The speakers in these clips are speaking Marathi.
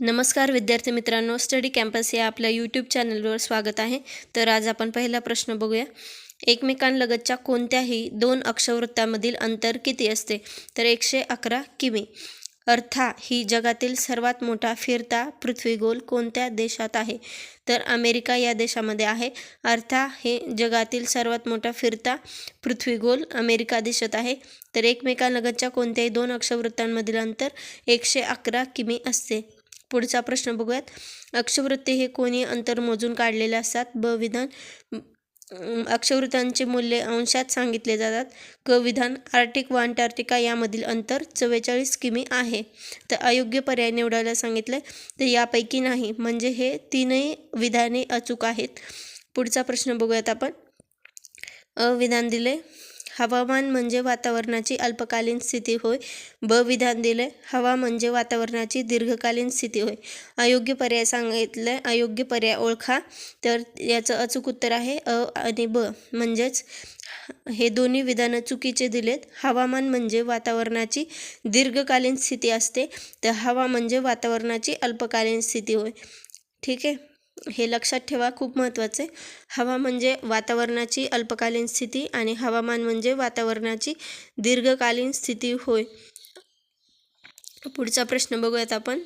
नमस्कार विद्यार्थी मित्रांनो स्टडी कॅम्पस या आपल्या यूट्यूब चॅनलवर स्वागत आहे. तर आज आपण पहिला प्रश्न बघूया. एकमेकांलगतच्या कोणत्याही दोन अक्षवृत्तामधील अंतर किती असते? तर एकशे अकरा किमी. अर्था ही जगातील सर्वात मोठा फिरता पृथ्वीगोल कोणत्या देशात आहे? तर अमेरिका या देशामध्ये आहे. अर्था हे जगातील सर्वात मोठा फिरता पृथ्वीगोल अमेरिका देशात आहे. तर एकमेकांलगतच्या कोणत्याही दोन अक्षवृत्तांमधील अंतर एकशे अकरा किमी असते. पुढचा प्रश्न बघूयात. अक्षवृत्ते हे कोणी अंतर मोजून काढलेले असतात? ब विधान. अक्षवृत्तांचे मूल्य अंशात सांगितले जातात. क विधान आर्टिक व अंटार्क्टिका यामधील अंतर चव्वेचाळीस किमी आहे. तर अयोग्य पर्याय निवडायला सांगितलं तर यापैकी नाही म्हणजे हे तीनही विधाने अचूक आहेत. पुढचा प्रश्न बघूयात आपण. अविधान दिले. हवामान म्हणजे वातावरणाची अल्पकालीन स्थिती होय. ब. विधान दिले हवा म्हणजे वातावरणाची दीर्घकालीन स्थिती होय. अयोग्य पर्याय सांगितले अयोग्य पर्याय ओळखा. तर याचं अचूक उत्तर आहे अ आणि ब. म्हणजेच हे दोन्ही विधानं चुकीचे दिलेत. हवामान म्हणजे वातावरणाची दीर्घकालीन स्थिती असते. तर हवा म्हणजे वातावरणाची अल्पकालीन स्थिती होय. ठीक आहे? हे लक्षात ठेवा खूप महत्त्वाचं आहे. हवा म्हणजे वातावरणाची अल्पकालीन स्थिती आणि हवामान म्हणजे वातावरणाची दीर्घकालीन स्थिती होय. पुढचा प्रश्न बघूयात आपण.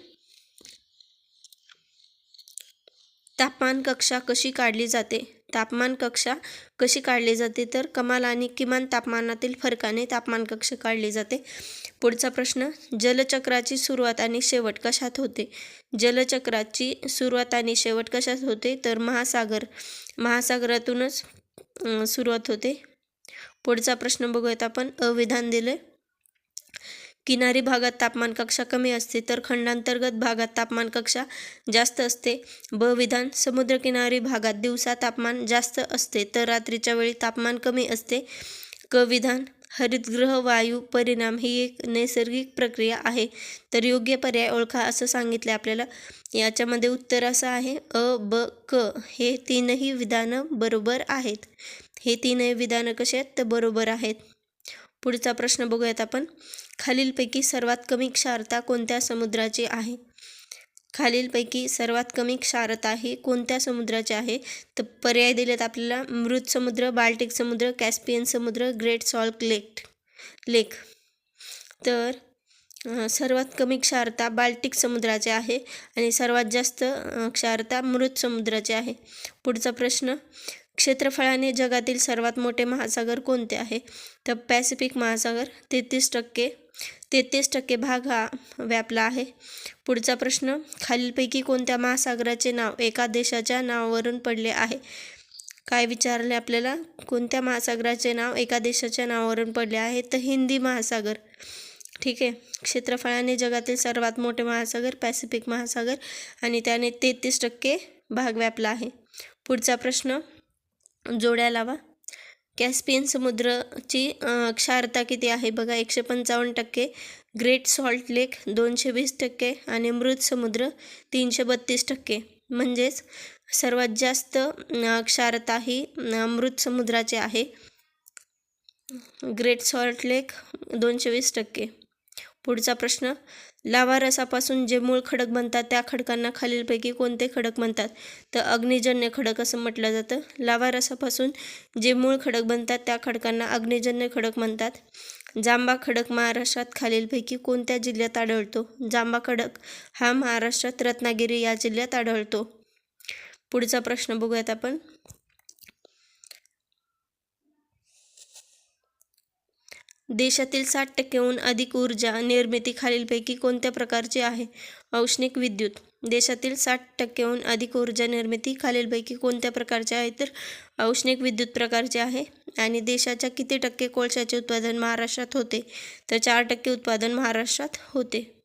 तापमान कक्षा कशी काढली जाते? तापमान कक्षा कशी काढली जाते? तर कमाल आणि किमान तापमानातील फरकाने तापमान कक्षा काढली जाते. पुढचा प्रश्न जलचक्राची सुरुवात आणि शेवट कशात होते? जलचक्राची सुरुवात आणि शेवट कशात होते? तर महासागर महासागरातूनच सुरुवात होते. पुढचा प्रश्न बघूयात आपण. अविधान दिले किनारी भागात तापमान कक्षा कमी असते तर खंडांतर्गत भागात तापमान कक्षा जास्त असते. ब विधान समुद्रकिनारी भागात दिवसा तापमान जास्त असते तर रात्रीच्या वेळी तापमान कमी असते. क विधान हरितगृह वायू परिणाम ही एक नैसर्गिक प्रक्रिया आहे तर योग्य पर्याय ओळखा असं सांगितलं आपल्याला. याच्यामध्ये उत्तर असं आहे अ ब क हे तीनही विधानं बरोबर आहेत. हे तीनही विधानं कसे आहेत? तर बरोबर आहेत. पुढचा प्रश्न बघूयात आपण. खालीलपैकी सर्वात कमी क्षारता कोणत्या समुद्राची आहे? खालीलपैकी सर्वात कमी क्षारता ही कोणत्या समुद्राची आहे? तर पर्याय दिलेत आपल्याला मृत समुद्र बाल्टिक समुद्र कॅस्पियन समुद्र ग्रेट सॉल्ट लेक लेक. तर सर्वात कमी क्षारता बाल्टिक समुद्राची आहे आणि सर्वात जास्त क्षारता मृत समुद्राची आहे. पुढचा प्रश्न क्षेत्रफळाने जगातील सर्वात मोठे महासागर कोणते आहे? तर पॅसिफिक महासागर तेहतीस टक्के तेहतीस टक्के भाग हा व्यापला आहे. पुढचा प्रश्न खालीलपैकी कोणत्या महासागराचे नाव एका देशाच्या नावावरून पडले आहे? काय विचारले आपल्याला? कोणत्या महासागराचे नाव एका देशाच्या नावावरून पडले आहे? तर हिंदी महासागर. ठीक आहे. क्षेत्रफळाने जगातील सर्वात मोठे महासागर पॅसिफिक महासागर आणि त्याने तेहतीस टक्के भाग व्यापला आहे. पुढचा प्रश्न जोड्या लावा. कॅस्पियन समुद्राची क्षारता किती आहे? बघा एकशे पंचावन्न टक्के. ग्रेट सॉल्ट लेक दोनशे वीस टक्के आणि मृत समुद्र तीनशे बत्तीस टक्के. म्हणजेच सर्वात जास्त क्षारता ही मृत समुद्राची आहे. ग्रेट सॉल्ट लेक दोनशे वीस टक्के. पुढचा प्रश्न. लावा रसापासून जे मूळ खडक बनतात त्या खडकांना खालीलपैकी कोणते खडक म्हणतात? तर अग्निजन्य खडक असं म्हटलं जातं. लावा रसापासून जे मूळ खडक बनतात त्या खडकांना अग्निजन्य खडक म्हणतात. जांबा खडक महाराष्ट्रात खालीलपैकी कोणत्या जिल्ह्यात आढळतो? जांबा खडक हा महाराष्ट्रात रत्नागिरी या जिल्ह्यात आढळतो. पुढचा प्रश्न बघूयात आपण. देशातील साठ टक्केहून अधिक ऊर्जा निर्मिती खालीलपैकी कोणत्या प्रकारची आहे? औष्णिक विद्युत. देशातील साठ टक्केहून अधिक ऊर्जा निर्मिती खालीलपैकी कोणत्या प्रकारची आहे? तर औष्णिक विद्युत प्रकारची आहे. आणि देशाच्या किती टक्के कोळशाचे उत्पादन महाराष्ट्रात होते? तर चार टक्के उत्पादन महाराष्ट्रात होते.